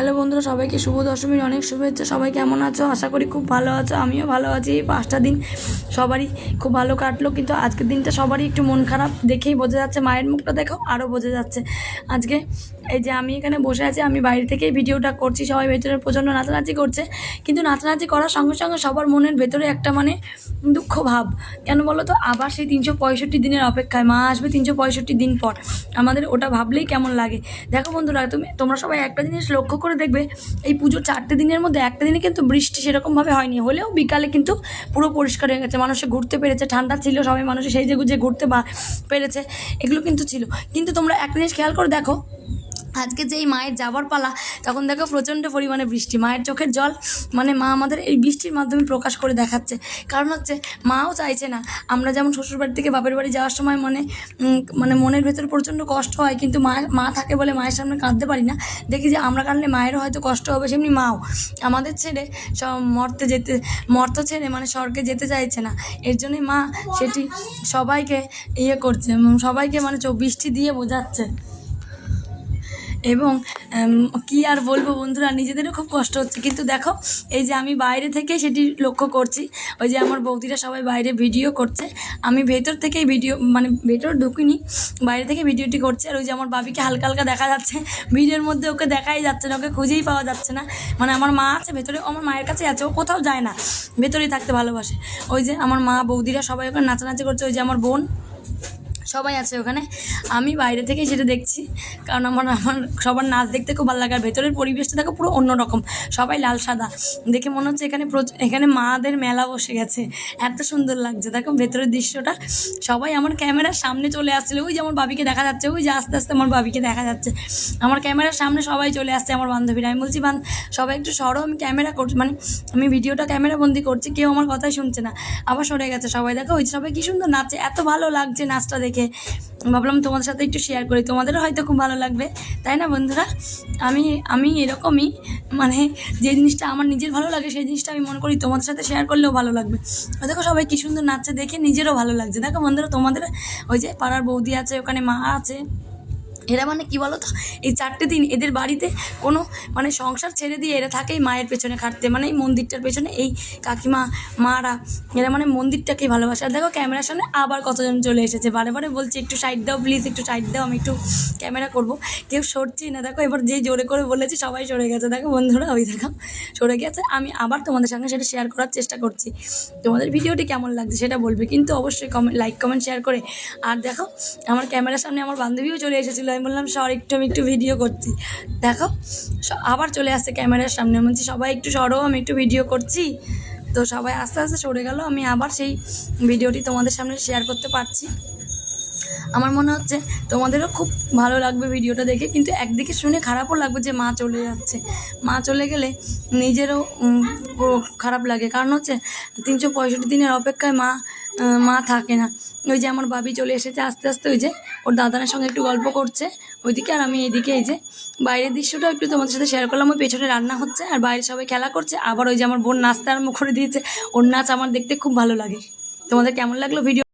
Hello বন্ধুরা, সবাইকে শুভ দশমীর, অনেক শুভেচ্ছা। সবাই কেমন আছো? আশা করি খুব ভালো আছো, আমিও ভালো আছি। এই পাঁচটা দিন সবারই খুব ভালো কাটলো, কিন্তু আজকের দিনটা সবারই একটু মন খারাপ দেখেই বোঝা যাচ্ছে। মায়ের মুখটা দেখো আরও বোঝা যাচ্ছে। আজকে এই যে আমি এখানে বসে আছি, আমি বাইরে থেকেই ভিডিওটা করছি, সবাই ভেতরে প্রচণ্ড নাচানাচি করছে। কিন্তু নাচানাচি করার সঙ্গে সঙ্গে সবার মনের ভেতরে একটা মানে দুঃখ ভাব। কেন বলো তো? আবার সেই তিনশো পঁয়ষট্টি দিনের অপেক্ষায়, মা আসবে তিনশো পঁয়ষট্টি দিন পর। আমাদের ওটা ভাবলেই কেমন লাগে। দেখো বন্ধুরা, তুমি, তোমরা সবাই একটা জিনিস লক্ষ্য করে দেখবে, এই পুজোর চারটে দিনের মধ্যে, একটা দিনে কিন্তু বৃষ্টি সেরকমভাবে হয়নি। হলেও বিকালে কিন্তু পুরো পরিষ্কার হয়ে গেছে। মানুষে ঘুরতে পেরেছে, ঠান্ডা ছিল, সবাই মানুষে সেই যে গুজে ঘুরতে পেরেছে, এগুলো কিন্তু ছিল। কিন্তু তোমরা একটা জিনিস খেয়াল করে দেখো আজকে যে এই মায়ের যাবার পালা, তখন দেখো প্রচণ্ড পরিমাণে বৃষ্টি, মায়ের চোখের জল মানে মা আমাদের এই বৃষ্টির মাধ্যমে প্রকাশ করে দেখাচ্ছে। কারণ হচ্ছে, মাও চাইছে না। আমরা যেমন শ্বশুরবাড়ি থেকে বাপের বাড়ি যাওয়ার সময় মানে মানে মনের ভেতর প্রচণ্ড কষ্ট হয়, কিন্তু মা মা থাকে বলে মায়ের সামনে কাঁদতে পারি না। দেখি যে আমরা কাঁদলে মায়েরও হয়তো কষ্ট হবে, সেমনি মাও। আমাদের ছেড়ে সব মর্তে যেতে, মর্ত ছেড়ে মানে স্বর্গে যেতে চাইছে না। এর জন্যই মা সেটি সবাইকে ইয়ে করছে সবাইকে মানে বৃষ্টি দিয়ে বোঝাচ্ছে। এবং কি আর বলব বন্ধুরা, নিজেদেরও খুব কষ্ট হচ্ছে। কিন্তু দেখো, এই যে আমি বাইরে থেকে সেটি লক্ষ্য করছি। ওই যে আমার বৌদিরা সবাই বাইরে ভিডিও করছে। আমি ভেতর থেকেই ভিডিও মানে ভেতর ঢুকিনি, বাইরে থেকে ভিডিওটি করছে। আর ওই যে আমার বাবিকে হালকা হালকা দেখা যাচ্ছে। ভিডিওর মধ্যে ওকে দেখাই যাচ্ছে না, ওকে খুঁজেই পাওয়া যাচ্ছে না। মানে আমার মা আছে ভেতরে আমার মায়ের কাছে আছে, ও কোথাও যায় না। ভেতরেই থাকতে ভালোবাসে। ওই যে আমার মা বৌদিরা সবাই ওখানে নাচানাচি করছে। ওই যে আমার বোন সবাই আছে ওখানে। আমি বাইরে থেকেই সেটা দেখছি, কারণ আমার আমার সবার নাচ দেখতে খুব ভালো লাগে। আর ভেতরের পরিবেশটা দেখো পুরো অন্যরকম। সবাই লাল সাদা। দেখে মনে হচ্ছে এখানে এখানে মাদের মেলা বসে গেছে। এত সুন্দর লাগছে। দেখো ভেতরের দৃশ্যটা। সবাই আমার ক্যামেরার সামনে চলে আসছিল। ওই যে আমার বাবিকে দেখা যাচ্ছে। ওই যে আস্তে আস্তে আমার বাবিকে দেখা যাচ্ছে। আমার ক্যামেরার সামনে সবাই চলে আসছে আমার বান্ধবীরা। আমি বলছি, বান, সবাই একটু সরো, আমি ক্যামেরা করছি। মানে আমি ভিডিওটা ক্যামেরা বন্দি করছি। কেউ আমার কথাই শুনছে না। আবার সরে গেছে সবাই। দেখো ওই সবাই কি সুন্দর নাচছে। এত ভালো লাগছে নাচটা দেখে। ভাবলাম তোমাদের সাথে একটু শেয়ার করি। তোমাদেরও হয়তো খুব ভালো লাগবে, তাই না বন্ধুরা? আমি আমি এরকমই মানে যে জিনিসটা আমার নিজের ভালো লাগে, সেই জিনিসটা আমি মনে করি তোমাদের সাথে শেয়ার করলেও ভালো লাগবে। দেখো সবাই কী সুন্দর নাচছে, দেখে নিজেরও ভালো লাগছে। দেখো বন্ধুরা, তোমাদের ওই যে পাড়ার বৌদি আছে, ওখানে মা আছে। এরা মানে কি বলো তো এই চারটে দিন এদের বাড়িতে কোনো মানে সংসার ছেড়ে দিয়ে এরা থাকেই মায়ের পেছনে খাটতে। মানে এই মন্দিরটার পেছনে এই কাকিমা, মারা, এরা মানে মন্দিরটাকেই ভালোবাসে। আর দেখো ক্যামেরার সামনে আবার কতজন চলে এসেছে। বারে বারে বলছি, একটু সাইড দাও প্লিজ একটু সাইড দাও, আমি একটু ক্যামেরা করব। কেউ সরছি না। দেখো এবার যেই জোরে করে বলেছি, সবাই সরে গেছে। দেখো বন্ধুরা, ওই দেখো, সরে গেছে। আমি আবার তোমাদের সঙ্গে সেটা শেয়ার করার চেষ্টা করছি। তোমাদের ভিডিওটি কেমন লাগছে সেটা বলবে। কিন্তু অবশ্যই কমেন্ট লাইক কমেন্ট শেয়ার করে। আর দেখো, আমার ক্যামেরার সামনে আমার বান্ধবীও চলে এসেছিল। আমি বললাম, সর, একটু, আমি একটু ভিডিও করছি। দেখো আবার চলে আসছে ক্যামেরার সামনে। বলছি, সবাই একটু সরো, আমি একটু ভিডিও করছি। তো সবাই আস্তে আস্তে সরে গেল। আমি আবার সেই ভিডিওটি তোমাদের সামনে শেয়ার করতে পারছি। আমার মনে হচ্ছে তোমাদেরও খুব ভালো লাগবে ভিডিওটা দেখে, কিন্তু একদিকে শুনে খারাপও লাগবে যে মা চলে যাচ্ছে। মা চলে গেলে নিজেরও খারাপ লাগে। কারণ হচ্ছে তিনশো পঁয়ষট্টি দিনের অপেক্ষায় মা মা থাকে না। ওই যে আমার বাবি চলে এসেছে আস্তে আস্তে ওই যে ওর দাদানের সঙ্গে একটু গল্প করছে। ওইদিকে আর আমি এইদিকে এই যে বাইরের দৃশ্যটা একটু তোমাদের সাথে শেয়ার করলাম। ওই পেছনে রান্না হচ্ছে আর বাইরে সবাই খেলা করছে। আবার ওই যে আমার বোন নাচতে আরম্ভ করে দিয়েছে। ওর নাচ আমার দেখতে খুব ভালো লাগে। তোমাদের কেমন লাগল ভিডিও